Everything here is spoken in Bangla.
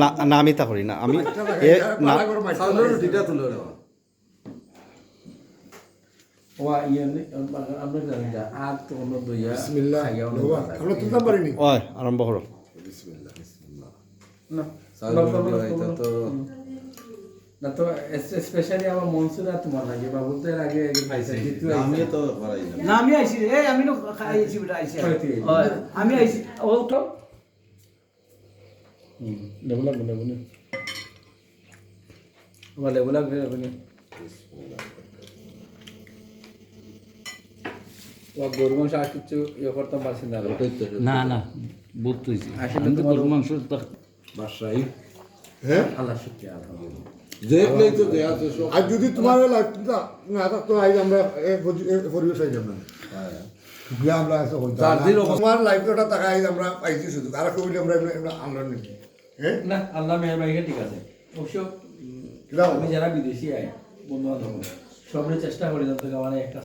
না আমি তা করি না আমি আরম্ভ করো বিসমিল্লাহ বিসমিল্লাহ না তো স্পেশালি আমার মনসুরা তোমার লাগে বাবু তো এর আগে আগে পাইছে দ্বিতীয় আমি তো পারাই না। না আমি আইছি এই আমি তো বেটা আইছি আমি আইছি ও তো? লেবুলা গুলো গুলো ওয়া গরু মাংস আর কিছু ইয়ে করতাম পারছি না। না না বহুত হইছে আসলে তোমার- গরু মাংস তো বাসাই হ্যাঁ? আল্লাহ শুকরিয়া আলহামদুলিল্লাহ। আর যদি তোমার না থাকতো আজ আমরা এই পরি- এই পরিবেশ আইলাম না। যে আমরা তোমার লাইফটা টাকা আইজ আমরা পাইছি শুধু। আর আমরা নাকি হ্যাঁ? না আল্লাহ ঠিক আছে। অবশ্য আমি যারা বিদেশি আয় বন্ধু বান্ধব সবরে চেষ্টা করি যাতে মানে একটা